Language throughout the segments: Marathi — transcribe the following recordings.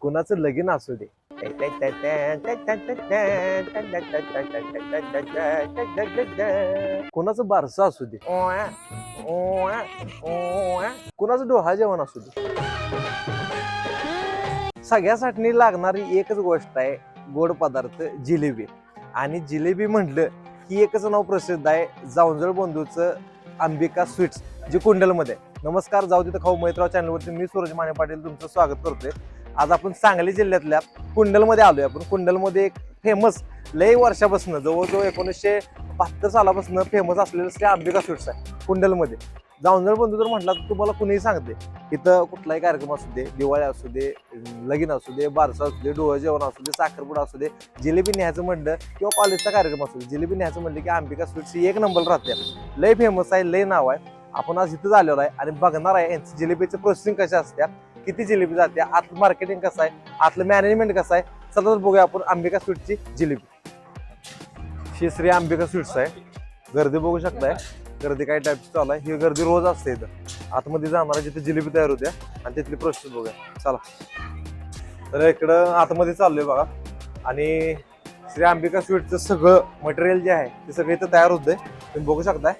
कुणाचं लगीन असू दे. कुणाचं बारसं असू दे. कुणाचं डोहा जेवण असू दे. सगळ्यासाठी लागणारी एकच गोष्ट आहे गोड पदार्थ जिलेबी. आणि जिलेबी म्हटलं की एकच नाव प्रसिद्ध आहे जावंजळ बंधूचं अंबिका स्वीट्स जे कुंडलमध्ये. नमस्कार जाऊ तिथं खाऊ. मैत्राव चॅनलवरती मी सूरज माने पाटील तुमचं स्वागत करतोय. आज आपण सांगली जिल्ह्यातल्या कुंडलमध्ये आलो आहे आपण. कुंडलमध्ये एक फेमस लय वर्षापासून जवळजवळ एकोणीसशे बहात्तर सालापासून फेमस असलेलं श्री अंबिका स्वीट्स आहे कुंडलमध्ये. जावंजळ बंधू जर म्हटला तर तुम्हाला कुणीही सांगते इथं कुठलाही कार्यक्रम असू दे दिवाळी असू दे लगीन असू दे बारसा असू दे डोळं जेवण असू दे साखरपुडा असू दे जिलेबी न्यायचं म्हणलं किंवा कॉलेजचा कार्यक्रम असू दे जिलेबी न्यायचं म्हणलं की अंबिका स्वीट्स ही एक नंबर राहते. लय फेमस आहे लय नाव आहे. आपण आज इथं झालेलो आहे आणि बघणार आहे यांची जिलेबीचं प्रोसेसिंग कशा असत्या किती जिलेबी जाते आतलं मार्केटिंग कसं आहे आतलं मॅनेजमेंट कसं आहे चला तर बघूया आपण अंबिका स्वीटची जिलेबी. ही श्री अंबिका स्वीट्स आहे. गर्दी बघू शकताय. गर्दी काही टाईपची चालू आहे. ही गर्दी रोज असते इथं. आतमध्ये जाणार जिथे जिलेबी तयार होत्या आणि तिथली प्रोसेस बघूया. चला. तर इकडं आतमध्ये चाललोय बघा. आणि श्री अंबिका स्वीटचं सगळं मटेरियल जे आहे ते सगळं इथं तयार होतंय. तुम्ही बघू शकताय.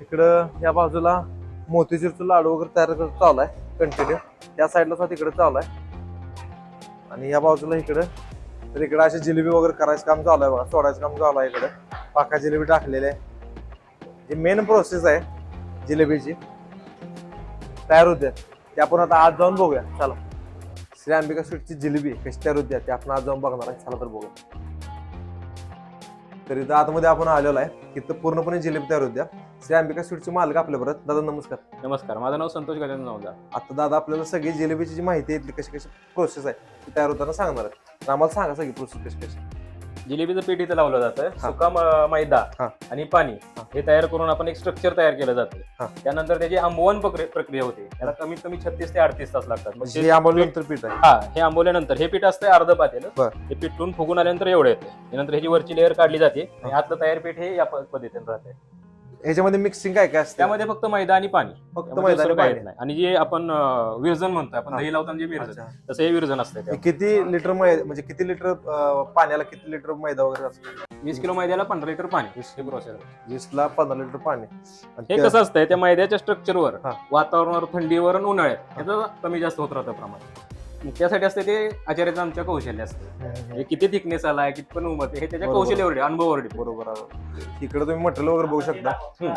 इकडं या बाजूला मोतीचूरचं लाडू वगैरे तयार करत चालू आहे. कंटिन्यू त्या साईडला सुद्धा तिकडे चालू आहे. आणि या बाजूला इकडं तर इकडं अशी जिलेबी वगैरे करायचं काम चालू आहे बघा सोडायचं काम चालू आहे इकडे. पाका जिलेबी टाकलेले आहे. जी मेन प्रोसेस आहे जिलेबीची तयार होते. ते आपण आता आज जाऊन बघूया. चला. श्री अंबिका स्वीटची जिलेबी कशी तयार होते ते आपण आज जाऊन बघणार आहे. चला तर बघूया तर इथं आतमध्ये आपण आलेलो आहे. तिथं पूर्णपणे जिलेबी तयार होत्या. श्री अंबिका स्वीटचे मालक आपल्या परत. दादा नमस्कार. नमस्कार. माझं नाव संतोष गजानन नवदा आता दादा आपल्याला सगळी जिलेबीची जी माहिती आहे कशी कशी प्रोसेस आहे ती तयार होताना सांगणार आहे. तर आम्हाला सांगा सगळी प्रोसेस कशी कशी जिलेबीचं पीठ इथं लावलं जातं. सुका म- मैदा हा. आणि पाणी हा. हे तयार करून आपण एक स्ट्रक्चर तयार केलं हा. जातं त्यानंतर त्याची आंबवण प्रक्रिया प्रक्रिया होते त्याला कमीत कमी छत्तीस ते अडतीस तास लागतात मग म्हणजे ते हे आंबवलं पीठ- पीठ आहे हा हे आंबवल्यानंतर हे पीठ असतं अर्ध पातेलं बर. हे पिठून फुगून आल्यानंतर एवढं येते त्यानंतर ह्याची वरची लेअर काढली जाते आणि आतलं तयार पीठ हे या प- पद्धतीने राहते ह्याच्यामध्ये मिक्सिंग काय काय असतं? त्यामध्ये फक्त मैदा आणि पाणी. फक्त त्यामध्ये मैदानी दुसरं काही पाणी. नाही. आणि जे आपण अं, विरजन म्हणतो आपण हा. दही लावताना जे विरजन अच्छा. तसं हे विरजन असतं हे. किती लिटर मै- म्हणजे किती लिटर अं, पाण्याला किती लिटर मैदा वगैरे असतो? वीस किलो मैद्याला पंधरा लिटर पाणी हे प्रोसेस वीस ला पंधरा लिटर पाणी. आणि हे त्या- कसं असतंय त्या मैद्याच्या स्ट्रक्चरवर हा. वातावरणावर थंडीवर आणि उन्हाळ्यात ह्याचं कमी जास्त होत राहतं प्रमाण. त्यासाठी असते ते आचार्याचं आमच्या कौशल्य असतं. म्हणजे किती थिकनेस आलाय कितपण उमत हे त्याच्या बरोबर. कौशल्यावर अनुभवावर. बरोबर आहे. इकडे तुम्ही मटेरियल वगैरे बघू शकता.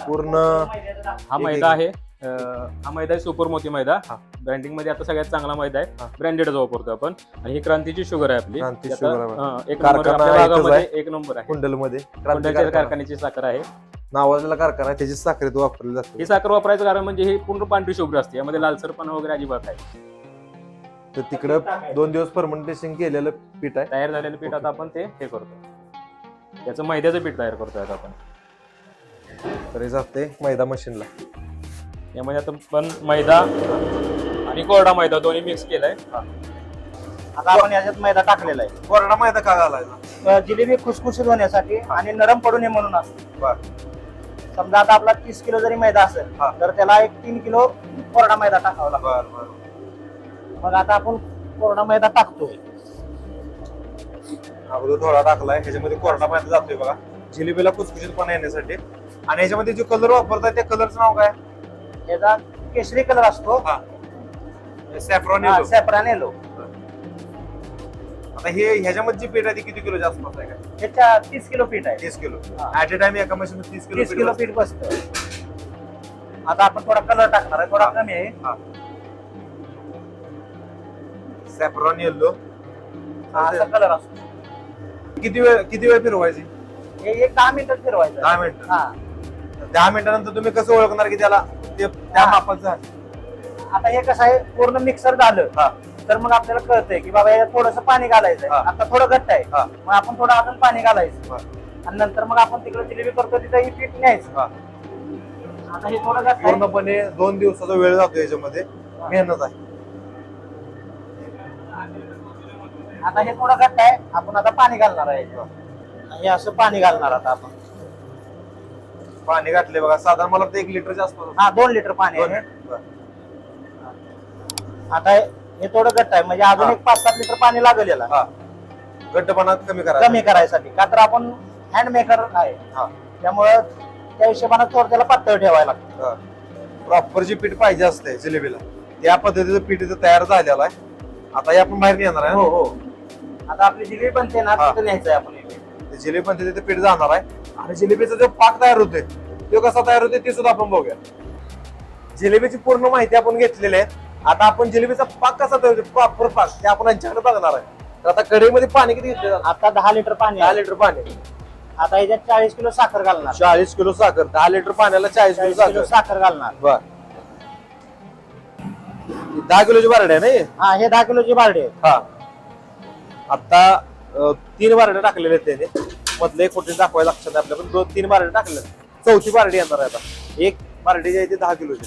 पूर्ण हा एक- मैदा आहे अं, हा मैदा आहे सुपर मोती मैदा हा. ब्रँडिंगमध्ये आता सगळ्यात चांगला मैदा हा. आहे ब्रँडेड वापरतो आपण आणि ही क्रांतीची शुगर आहे आपली क्रांती ती आता, sugar आहे. अं, एक नंबर कारखाना आपल्या एकच भागामध्ये आहे. एक नंबर आहे कोणत्याच्या कारखाना. कारखान्याची साखर आहे नावाजलेला कारखाना आहे त्याची साखरेत वापरली जाते ही साखर वापरायचं कारण म्हणजे ही पूर्ण पांढरी शुभ्र असते यामध्ये लालसरपणा वगैरे अजिबात आहे तर तिकडं दोन दिवस फर्मेंटेशन केलेलं पीठ आहे. तयार झालेलं पीठ आता आपण ते हे करतो. त्याचं मैद्याचं पीठ तयार करतोय आता आपण. तर हे जाते मैदा मशीनला यामध्ये आता पण मैदा आणि कोरडा मैदा दोन्ही मिक्स केलाय. आता आपण याच्यात मैदा टाकलेला आहे. कोरडा मैदा का घालायचा? जिलेबी खुसखुशीत होण्यासाठी आणि नरम पडू नये म्हणून असते बर. समजा आता आपला तीस किलो जरी मैदा असेल हा. तर त्याला एक तीन किलो कोरडा मैदा टाकावा लागतो. बर बर. मग आता आपण कोरडा मैदा टाकतो अगोदर थोडा टाकलाय ह्याच्यामध्ये कोरडा मैदा जातोय बघा. जिलेबीला कुचकुशीतपणा येण्यासाठी आणि ह्याच्यामध्ये जो कलर वापरताय त्या कलरचं नाव काय? याचा केशरी कलर असतो. सॅफ्रॉन सेपरान येलो आता हे ह्याच्यामध्ये जी पीठ आहे ती किती किलो आसपास आहे काय? ह्याच्या तीस किलो पीठ आहे. तीस किलो. हा. ऍट अ टाइम एका मशीन तीस किलो तीस किलो पीठ बसतं. आता आपण थोडा कलर टाकणार आहे थोडा हा. कमी आहे. सॅफ्रॉन येल्लो हा, असा कलर असतो. किती वेळ किती वेळ फिरवायची? हे एक दहा मिनिटात फिरवायचं. दहा मिनिटं हा. दहा मिनिटानंतर तुम्ही कसं ओळखणार की त्याला ते त्या हा. मापाचं? आहे? आता हे कसं आहे पूर्ण मिक्सर झालं. हा. तर मग आपल्याला कळतंय की बाबा यात थोडस पाणी घालायचंय. हा. आता थोडं घट्ट आहे. हा. मग आपण थोडं अजून पाणी घालायचं. आणि नंतर मग आपण तिकडे जिलेबी करतो तिथं ही पीठ न्यायचं. हा. आता हे थोडं घट्ट आहे. पूर्णपणे दोन दिवसाचा वेळ जातो याच्यामध्ये. मेहनत आहे. आता हे थोडं घट्ट आहे आपण आता पाणी घालणार आहे हे असं पाणी घालणार आता आपण. पाणी घातले बघा. साधारण मला वाटतं एक लिटरच्या आसपास हा दोन लिटर पाणी दोन आहे बरं. आता हे हे थोडं घट्ट आहे. म्हणजे अजून हा. एक पाच सात लिटर पाणी लागेल याला. हा. घट्टपणा कमी करा कमी करायसाठी. का तर आपण हँड मेकर आहे. हा. त्यामुळं त्या हिशोबाने थोडं त्याला पातळ ठेवायला लागतं. प्रॉपर जी पीठ पाहिजे असते जिलेबीला त्या पद्धतीचं पीठ इथं तयार झालेलं आहे. आता हे आपण बाहेर येणार आहे हो हो. आता आपली जिलेबी बनते ना हा. तिथं न्यायचं आहे आपण हे. ते जिलेबी पण तिथे पीठ जाणार आहे. आणि जिलेबीचा जो पाक तयार होतोय तो कसा तयार होतोय ते सुद्धा आपण बघूया. जिलेबीची पूर्ण माहिती आपण घेतलेली आहे. आता आपण जिलेबीचा पाक कसा तयार होतो प्रॉपर पाक ते आपण यांच्याकडे बघणार आहे. तर आता कढईमध्ये पाणी किती घेतलं आता दहा लिटर पाणी दहा आहे. लिटर पाणी. आता याच्यात चाळीस किलो साखर घालणार. चाळीस किलो साखर दहा लिटर पाण्याला चाळीस किलो चाळीस किलो साखर. साखर घालणार. बर. दहा किलोची बारड आहे ना हे? हा हे दहा किलोची बारडी आहे. हा. आता तीन बारडे टाकलेले आहेत त्याने. मधलं एक कुठे दाखवायला लक्षात आपल्या पण दोन तीन बारडे टाकले चौथी बारडी येणार आहे आता. एक बारडी जी आहे ती दहा किलोची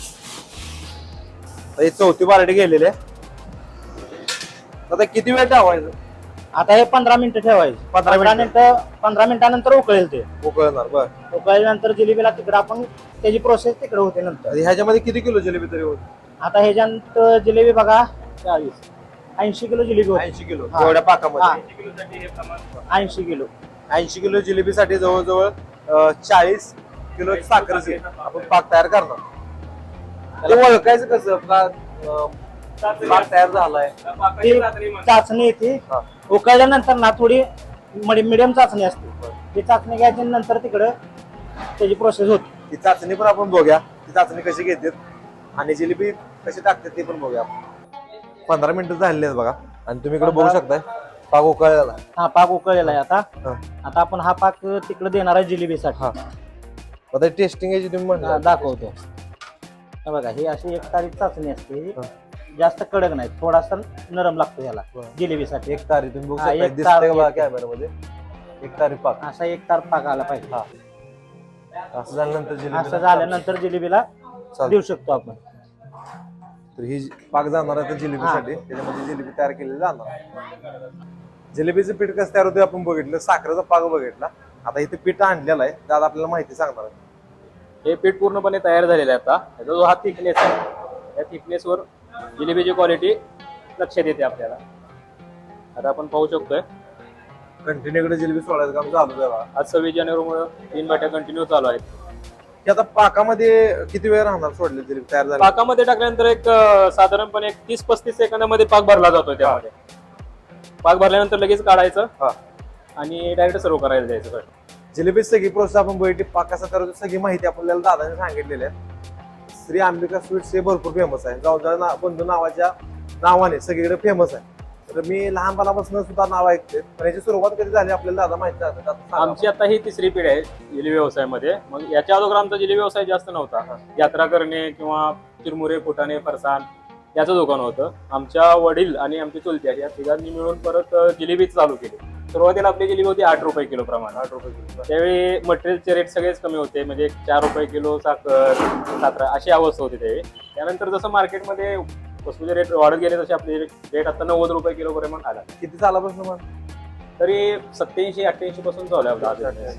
ही चौथी बारडी गेलेली आहे. आता किती वेळ ठेवायचं? आता हे पंधरा मिनिटं ठेवायचे. पंधरा पंधरा मिनिटं. मिनिटं पंधरा मिनिटानंतर उकळेल ते. उकळणार बर. उकळल्यानंतर जिलेबीला तिकडे आपण त्याची प्रोसेस तिकडे होते नंतर. ह्याच्यामध्ये किती किलो जिलेबी तरी होती आता ह्याच्यानंतर जिलेबी बघा चाळीस. ऐंशी किलो जिलेबी होती. ऐंशी किलो. हा. एवढ्या पाकामध्ये. ऐंशी किलो. ऐंशी किलो जिलेबीसाठी जवळजवळ अं, चाळीस किलो साखरेचे आपण पाक तयार करणार. ते ओळखायचं कसं? अं, पाक तयार झालाय. ती चाचणी येते. हा. उकळल्यानंतर ना थोडी मिडियम चाचणी असते. ती चाचणी घ्यायची नंतर तिकडं त्याची प्रोसेस होती. ती चाचणी पण आपण बघूया. ती चाचणी कशी घेतात आणि जिलेबी कशी टाकतात ते पण बघूया आपण. पंधरा मिनिटं झालेली आहेत बघा. आणि तुम्ही इकडे बघू शकताय पाक उकळलेला आहे. हा पाक उकळलेला आहे आता. हा. आता आपण हा पाक तिकडे देणार आहे जिलेबीसाठी. हा. आता टेस्टिंग याची तुम्ही हा, म्हणता दाखवतो. हे बघा ही अशी एक तारीख चाचणी असते. ही हा. जास्त कडक नाही थोडासा नरम लागतो ह्याला बरं. जिलेबीसाठी. एक तारी तुम्ही बघू हा, शकता एक दिसतंय तार- का बघा एक- कॅमेरामध्ये एक तारी पाक. असा एक तार पाक आला पाहिजे. हा. असं झाल्यानंतर जिलेबी असं झाल्यानंतर जिलेबीला देऊ शकतो आपण. तर ही पाक जाणार आहे तर जिलेबीसाठी. त्याच्यामध्ये जिलेबी तयार केलेली जाणार. जिलेबीचं पीठ कसं तयार होतं आपण बघितलं साखरेचा पाक बघितला. आता इथे पीठ आणलेलं आहे दादा आपल्याला माहिती सांगणार आहे. हे पीठ पूर्णपणे तयार झालेलं आहे आता. त्याचा जो हा थिकनेस आहे त्या थिकनेसवर जिलेबीची क्वालिटी लक्षात येते आपल्याला. आता आपण पाहू शकतोय. कंटिन्यू इकडे जिलेबी सोडायचं काम चालू आहे बघा. आज सव्वीस जानेवारीमुळे तीन बाट्या कंटिन्यू चालू आहेत. की आता पाकामध्ये किती वेळ राहणार सोडले जिलेबी तयार झाली? पाकामध्ये टाकल्यानंतर एक अं, साधारणपणे एक तीस पस्तीस सेकंदामध्ये पाक भरला जातो त्यामध्ये. पाक भरल्यानंतर लगेच काढायचं हा. आणि डायरेक्ट सर्व करायला द्यायचं first. जिलेबी सगळी प्रोसेस आपण बघितली पाक कसा करतो सगळी माहिती आपल्याला दादाने सांगितलेली आहे. श्री अंबिका स्वीट्स हे भरपूर फेमस आहे. जाऊन ना बंधू नावाच्या नावाने सगळीकडे फेमस आहे. तर मी लहानपणापासून सुद्धा नाव ऐकते. पण याची सुरुवात कधी झाली आपल्याला दादा माहिती सांगा. आमची आता ही तिसरी पिढी आहे जिलेबी व्यवसायामध्ये. मग याच्या अगोदर आमचा जिलेबी व्यवसाय जास्त नव्हता. यात्रा करणे किंवा चिरमुरे फुटाणे फरसाण याचं दुकान होतं. आमच्या वडील आणि आमची चुलत्या या तिघांनी मिळून परत अं, जिलेबी चालू केली. सुरुवातीला आपली जिलेबी होती आठ रुपये किलो प्रमाणे. आठ रुपये किलो. त्यावेळी मटेरियलचे रेट सगळेच कमी होते. म्हणजे चार रुपये किलो साखर साखर अशी अवस्था होती त्यावेळी. त्यानंतर जसं मार्केटमध्ये वस्तूचे रेट वाढत गेले तसे आपले रेट आता नव्वद रुपये किलो पर्यंत आला. किती सालापासून मग? तरी सत्याऐंशी अठ्ठ्याऐंशी पासून चालू आहे आपला.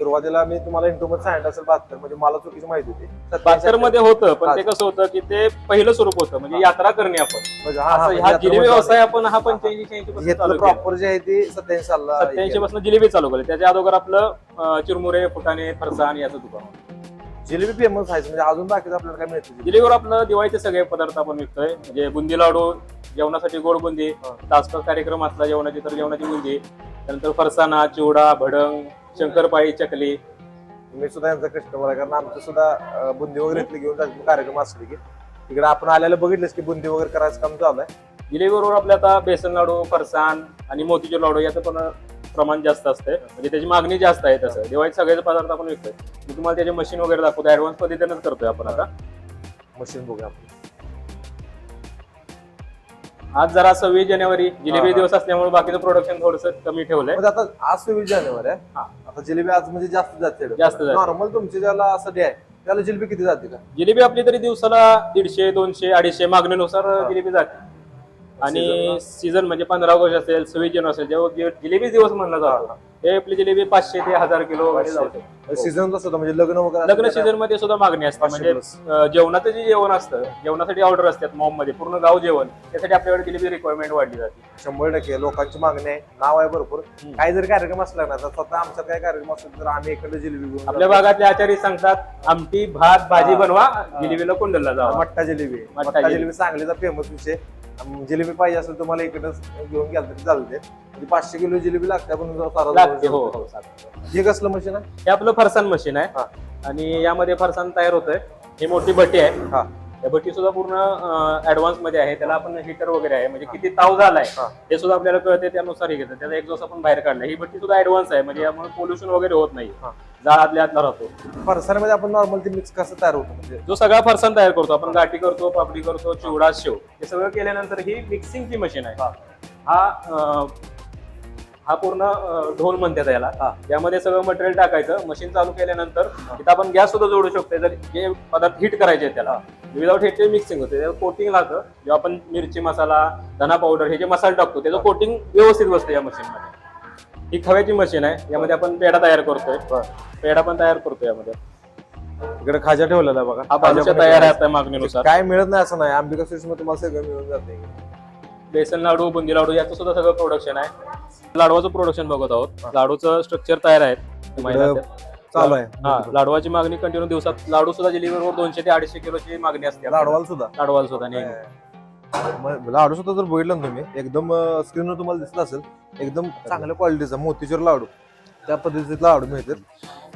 सुरुवातीला मी तुम्हाला इंटरमध्ये सांगितलं असेल बहात्तर म्हणजे मला चुकीची माहिती होती. बहात्तरमध्ये होतं पण ते. कसं होतं की ते पहिलं स्वरूप होतं म्हणजे यात्रा करणे आपण. म्हणजे असं म्हणजे हा जिलेबी व्यवसाय आपण हा पंच्याऐंशी शहाऐंशी पासून प्रॉपर जे आहे ते सत्याऐंशी सत्याऐंशी पासून जिलेबी चालू केली. त्याच्या अगोदर आपलं चिरमुरे फुटाणे फरसाण याचं दुकान होतं. जिलेबी फेमस आहे. म्हणजे अजून बाकीचं आपल्याला काय मिळतं जिलेबीवर आपलं दिवाळीचे सगळे पदार्थ आपण विकतोय. म्हणजे बुंदी लाडू जेवणासाठी गोड बुंदी. तासपास कार्यक्रम असला जेवणाची तर जेवणाची बुंदी. त्यानंतर फरसाणा चिवडा भडंग शंकरपाळी चकली. मी सुद्धा यांचा कस्टमर आहे. कारण आमचं सुद्धा बुंदी वगैरे इथले घेऊन जायचे कार्यक्रम असले की. तिकडे आपण आल्याला बघितलंच की बुंदी वगैरे करायचं काम चालू आहे. जिलेबीबरोबर आपल्या आता बेसन लाडू फरसाण आणि मोतीचूर लाडू याचं पण प्रमाण जास्त असते म्हणजे त्याची मागणी जास्त आहे तसं. दिवाळीत सगळे पदार्थ आपण विकतोय. मी तुम्हाला त्याचे मशीन वगैरे दाखवतो. ऍडव्हान्स पद्धतीनेच करतोय आपण आता. मशीन बघूया आपण. आज जरा सव्वीस जानेवारी. जिलेबी. दिवस असल्यामुळे बाकीचं प्रोडक्शन थोडस कमी ठेवलंय. म्हणजे आता आज सव्वीस जानेवारी आहे. हा. आता जिलेबी आज म्हणजे जास्त जाते. जास्त जाते. नॉर्मल तुमची ज्याला असं डे आहे त्याला जिलेबी किती जाते का? जिलेबी आपली तरी दिवसाला दीडशे दोनशे अडीचशे मागणीनुसार. जिलेबी जाते. आणि सीझन म्हणजे पंधरा ऑगस्ट असेल सव्वीस जानेवारी असेल जेव्हा जिलेबी दिवस म्हणला जातो. हे आपली जिलेबी पाचशे ते हजार किलो वगैरे. सीझन म्हणजे लग्न वगैरे लग्न सीझनमध्ये सुद्धा मागणी असते. म्हणजे जेवणाचं जे जेवण असतं जेवणासाठी ऑर्डर असतात मॉममध्ये पूर्ण गाव जेवण त्यासाठी आपल्याकडे जिलेबी रिक्वायरमेंट वाढली जाते. शंभर टक्के लोकांची मागणी आहे. नाव आहे भरपूर. काही जरी कार्यक्रम असला ना तर स्वतः आमचा काय कार्यक्रम असला तर आम्ही इकडे जिलेबी आपल्या. भागातले आचारी सांगतात आमटी भात भाजी. बनवा जिलेबीला कुंडलला जावा. मठ्ठा जिलेबी. मठ्ठा जिलेबी. सांगलीचा फेमस विषय. जिलेबी पाहिजे असेल तुम्हाला इकडे घेऊन गेलं तरी चालते म्हणजे पाचशे किलो जिलेबी लागते लागते हो. हो चालतं. हे कसलं मशीन आहे हे आपलं फरसाण मशीन हा. आहे आणि यामध्ये फरसाण तयार होतंय ही मोठी भट्टी आहे हा या भट्टी सुद्धा पूर्ण ऍडव्हान्समध्ये आहे. त्याला आपण हिटर वगैरे आहे. म्हणजे किती ताव झालाय हा. हे सुद्धा आपल्याला कळते त्यानुसार हे घेतं त्याचा एक्झॉस्ट आपण बाहेर काढला ही भट्टी सुद्धा ऍडव्हान्स आहे. म्हणजे यामुळे पोल्युशन वगैरे होत नाही हा. जाळ आतल्या आतला राहतो. फरसाण्यामध्ये आपण नॉर्मल ते मिक्स कसं तयार होतं? म्हणजे जो सगळा फरसाण तयार करतो. आपण गाठी करतो पापडी करतो चिवडा शेव. हे सगळं केल्यानंतर ही मिक्सिंगची मशीन आहे. हा. हा पूर्ण ढोल म्हणतात याला. हा. यामध्ये सगळं मटेरियल टाकायचं. मशीन चालू केल्यानंतर इथं आपण गॅस सुद्धा जोडू शकतो जर जे पदार्थ हिट करायचे त्याला. विदाउट हिट ते मिक्सिंग होते. त्याला कोटिंग लागतं. जेव्हा आपण मिरची मसाला धना पावडर हे जे मसाले टाकतो त्याचं कोटिंग व्यवस्थित बसतं या मशीन मध्ये. ही खव्याची मशीन आहे. यामध्ये आपण पेढा तयार करतोय. पेढा पण तयार करतोय यामध्ये. इकडे खाजा ठेवलेला बघा. हा पण तयार आहे आता मागणीनुसार. काय मिळत नाही असं नाही. अंबिका स्वीट्समध्ये तुम्हाला सगळं मिळून जाते. बेसन लाडू बुंदी लाडू याचं सुद्धा सगळं प्रोडक्शन आहे. लाडवाचं प्रोडक्शन बघत आहोत. लाडूचं स्ट्रक्चर तयार आहे. चालू आहे. हा लाडवाची मागणी कंटिन्यू दिवसात लाडू सुद्धा डिलिव्हर दोनशे ते अडीचशे किलोची मागणी असते लाडवाल सुद्धा? लाडवाला सुद्धा नेहमी मग लाडू सुद्धा जर बघितलं ना तुम्ही एकदम स्क्रीनवर तुम्हाला दिसलं असेल एकदम चांगल्या क्वालिटीचा मोतीचूर लाडू. त्या पद्धतीचे लाडू मिळतात.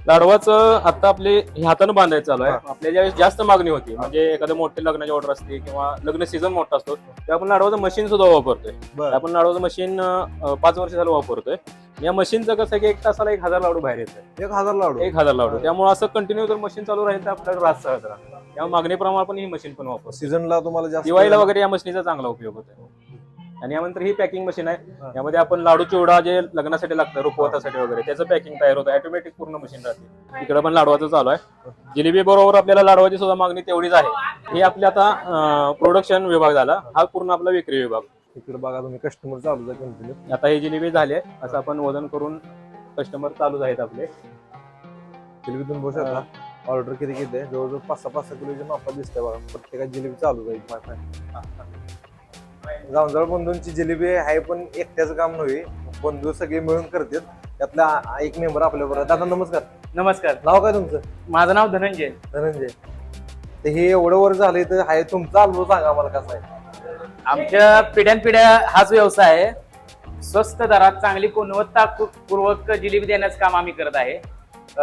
लाडवाचं आता आपले हातानं बांधायचं चालू आहे. आपल्या ज्यावेळेस जास्त मागणी होती म्हणजे एखादं मोठे लग्नाची ऑर्डर असते किंवा लग्न सीझन मोठा असतो तेव्हा आपण लाडवाचं मशीन सुद्धा वापरतोय. आपण लाडवाचं मशीन पाच वर्ष झालं वापरतोय. या मशीनचं कसं की एक तासाला एक हजार लाडू बाहेर येतं एक हजार लाडू. एक हजार लाडू. त्यामुळे असं कंटिन्यू जर मशीन चालू राहील तर आपल्याला रास सहज राहणार. त्यामुळे मागणीप्रमाणे आपण ही मशीन पण वापरतो सीझनला तुम्हाला दिवाळीला वगैरे या मशीनीचा चांगला उपयोग होतो आणि यानंतर ही पॅकिंग मशीन हा. आहे यामध्ये आपण लाडू चिवडा जे लग्नासाठी लागतं रुपवतासाठी वगैरे त्याचं पॅकिंग तयार होतं. ऑटोमॅटिक पूर्ण मशीन राहते. इकडे पण लाडवाचं चालू आहे. जिलेबी बरोबर आपल्याला लाडवाची सुद्धा मागणी तेवढीच आहे. हे आपल्या आता प्रोडक्शन विभाग झाला. हा पूर्ण आपला विक्री विभाग. इकडे बघा तुम्ही कस्टमर चालू आहे कंटिन्यू आता ही जिलेबी झाली. आहे असं आपण वजन करून कस्टमर चालूच आहेत आपले. जिलेबी तुम्ही बघू शकता. ऑर्डर किती किती आहे? जवळजवळ पाच सहा पाच सहा किलोच्या मापात दिसते बघा. प्रत्येकाची जिलेबी चालू जाईल जाऊनजाळ बंधूंची जिलेबी आहे पण एकट्याचं काम नव्हे. बंधू सगळे मिळून करतात. त्यातला एक मेंबर आपल्या बरोबर. दादा नमस्कार. नमस्कार. नाव काय तुमचं? माझं नाव धनंजय. धनंजय. तर हे एवढं वर झालंय तर आहे तुमचा अनुभव सांगा आम्हाला कसा आहे? आमच्या पिढ्यानपिढ्या हाच व्यवसाय आहे. स्वस्त दरात चांगली गुणवत्ता पू- पूर्वक जिलेबी देण्याचं काम आम्ही करत आहे.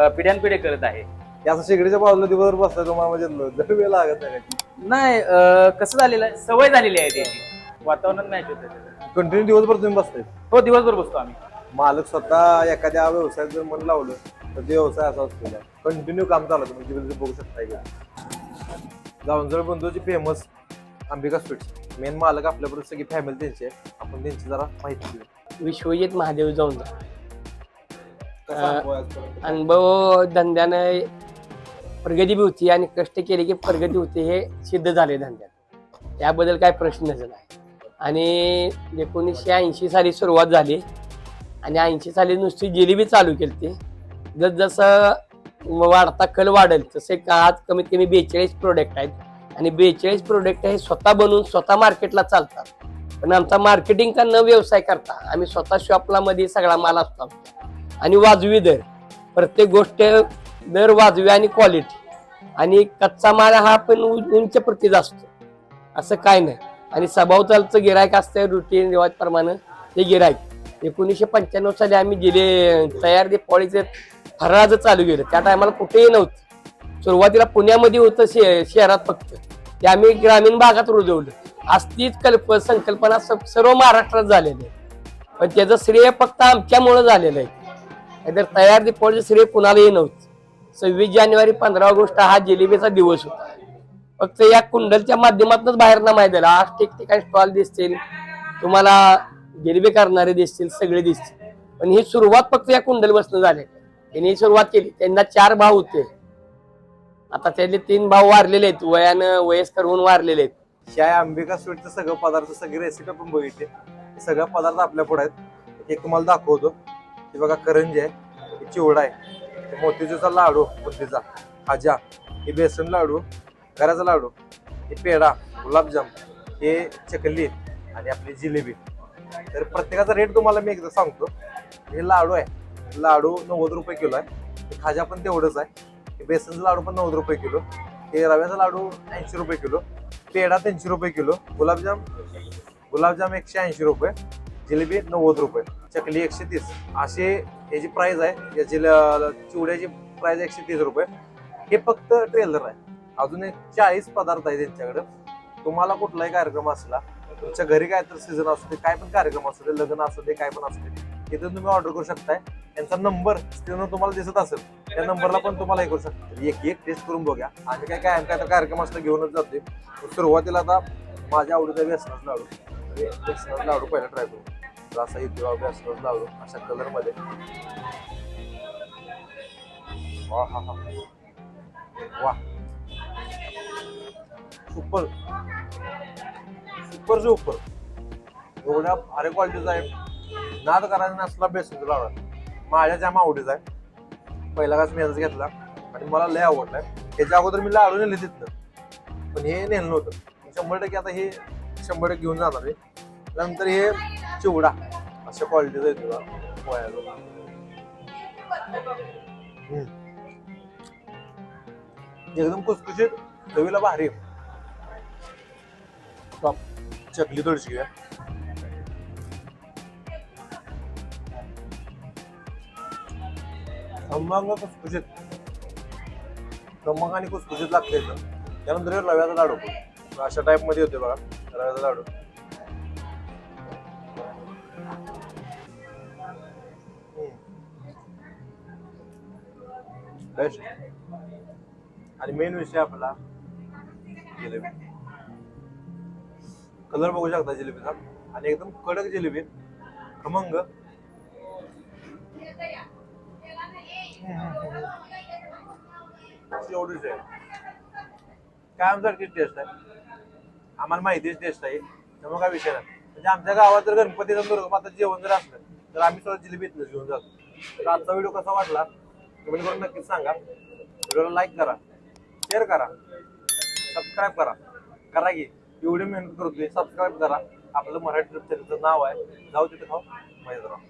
पिढ्यानपिढे करत आहे. असं शेगडीच्या बाजूला दिवसभर बसताय तुम्हाला म्हणजे लागत नाही नाही कसं झालेलं आहे? सवय झालेली आहे त्याची. वातावरण मॅच होतं कंटिन्यू दिवसभर तुम्ही बसताय? हो दिवसभर बसतो आम्ही. मालक स्वतः एखाद्या व्यवसायात जर मन लावलं तर ते व्यवसाय असा असतो कंटिन्यू काम चालू तुम्ही बघू शकता इकडे. जावंजळ बंधूची फेमस अंबिका स्वीट्स मेन मालक आपल्याबरोबर सगळी फॅमिली त्यांची आहे. आपण त्यांची जरा माहिती घेऊ विश्वजित महादेव जाऊन कसा अनुभव आहे आजपर्यंत? अनुभव धंद्यानं प्रगती बी होती आणि कष्ट केले की प्रगती होते हे सिद्ध झाले धंद्यात. याबद्दल काय प्रश्नच नाही. आणि एकोणीसशे ऐंशी साली सुरुवात झाली. आणि ऐंशी साली नुसती जिलेबी चालू केली ती. जस जसं वाढता कल वाढेल तसे आज कमीत कमी बेचाळीस प्रोडक्ट आहेत. आणि बेचाळीस प्रोडक्ट हे स्वतः बनवून स्वतः मार्केटला चालतात. पण आमचा मार्केटिंग का न व्यवसाय करता आम्ही स्वतः शॉपला मध्ये सगळा माल असतो आणि वाजवी दर प्रत्येक गोष्ट दर वाजवी आणि क्वालिटी आणि कच्चा माल हा पण उ- उंच प्रतीचा असतो. असं काय नाही. आणि सभावतालचं गिरायक असतं रुटीन रिवाजप्रमाणे. ते गिरायक एकोणीसशे पंच्याण्णव साली आम्ही गेले तयार ते पॉळीचे फराज चालू गेलं त्या टायमाला कुठेही नव्हतं. सुरुवातीला पुण्यामध्ये होतं शे शहरात फक्त. ते आम्ही ग्रामीण भागात रुजवलं. आज तीच कल्प संकल्पना स- सर्व महाराष्ट्रात झालेली आहे. पण त्याचं श्रेय फक्त आमच्यामुळं झालेलं आहे. नाहीतर तयार दीपावलीचं श्रेय कुणालाही नव्हतं. सव्वीस जानेवारी पंधरा ऑगस्ट हा जिलेबीचा दिवस होता. फक्त या कुंडलच्या माध्यमातूनच बाहेरनं माहिती झालं. आज ठिकठिकाणी स्टॉल दिसतील तुम्हाला जिलेबी करणारे दिसतील सगळे दिसतील. पण ही सुरुवात फक्त या कुंडल बसणं झाली. त्यांनी सुरुवात केली. त्यांना चार भाव होते. आता त्यातले तीन भाव वारलेले आहेत. वयानं वयस्कर होऊन वारलेले आहेत. शाय अंबिका स्वीटचं सगळं पदार्थ सगळी रेसिपी आपण बघितले. सगळं पदार्थ आपल्या पुढे आहेत. एक तुम्हाला दाखवतो. हे बघा करंजी आहे. चिवडा आहे. मोतीजूचा लाडू बुद्धीचा खाजा हे बेसन लाडू. गऱ्याचा लाडू हे पेढा गुलाबजाम हे चकली आणि आपली जिलेबी. तर प्रत्येकाचा रेट तुम्हाला मी एकदा सांगतो. हे लाडू आहे. लाडू नव्वद रुपये किलो आहे. खाजा पण तेवढंच आहे. हे बेसनचा लाडू पण नव्वद रुपये किलो. हे रव्याचा लाडू ऐंशी रुपये किलो. पेढा तीनशे रुपये किलो. गुलाबजाम गुलाबजाम एकशे ऐंशी रुपये. जिलेबी नव्वद रुपये. चकली एकशे तीस. असे याची प्राईज आहे याची ल- चिवड्याची प्राइस एकशे तीस रुपये. हे फक्त ट्रेलर आहे. अजून एक चाळीस पदार्थ आहे त्यांच्याकडे. तुम्हाला कुठलाही कार्यक्रम असला तुमच्या घरी काय तर सीझन असू दे काय पण कार्यक्रम असू दे लग्न असू दे काय पण असू दे तिथून तुम्ही ऑर्डर करू शकताय. त्यांचा नंबर स्क्रीनवर तुम्हाला दिसत असेल त्या नंबरला पण तुम्हाला हे करू शकता एक एक टेस्ट करून बघा आम्ही काय काय काय तर कार्यक्रम असला घेऊनच जाते सुरुवातीला आता माझ्या आवडीचा व्यसनाच लाडू. म्हणजे व्यसनाच लाडू पहिला ट्राय करू. तर असा येतो व्यसनाच लाडू अशा कलरमध्ये वा हा हा. वा. सुपर. सुपर सुपर एवढ्या भारी क्वालिटीचा आहे. नाद करायचा नसला बेसन लावला माझ्या जाम आवडीचा आहे. पहिला काच मी घेतला. आणि मला लय आवडलाय. त्याच्या अगोदर मी लाडू नेले तिथनं पण हे नेलं नव्हतं. शंभर टक्के आता हे शंभर टक्के घेऊन जाणार आहे. नंतर हे चिवडा. अशा क्वालिटीचा आहे तुला पोहायला एकदम कुसकुशीत चवीला भारी आहे. टॉप चकली थोडीशी घ्या खमंग कुसकुशीत खमंग आणि कुसकुशीत लागते एकदम त्यानंतर हे रव्याचा लाडू. अशा टाईपमध्ये होते बघा रव्याचा लाडू. बेस्ट आणि मेन विषय आपला जिलेबी कलर बघू शकता जिलेबीचा आणि एकदम कडक जिलेबी खमंग. एवढीच आहे. कायमसारखीच टेस्ट आहे? आम्हाला माहितीच टेस्ट आहे. त्यामुळे काय विषय नाही. म्हणजे आमच्या गावात जर गणपतीचं दुर्गमाता जेवण जर असलं तर आम्ही स्वतः जिलेबी घेऊन जातो. तर आजचा व्हिडिओ कसा वाटला? कमेंट करून नक्कीच सांगा. व्हिडिओला लाईक करा. शेअर करा. सबस्क्राईब करा. करा की. एवढी मेहनत करतोय. सबस्क्राईब करा. आपलं मराठी चॅनलचं नाव आहे. जाऊ तिथे खाऊ. माहिती राहा.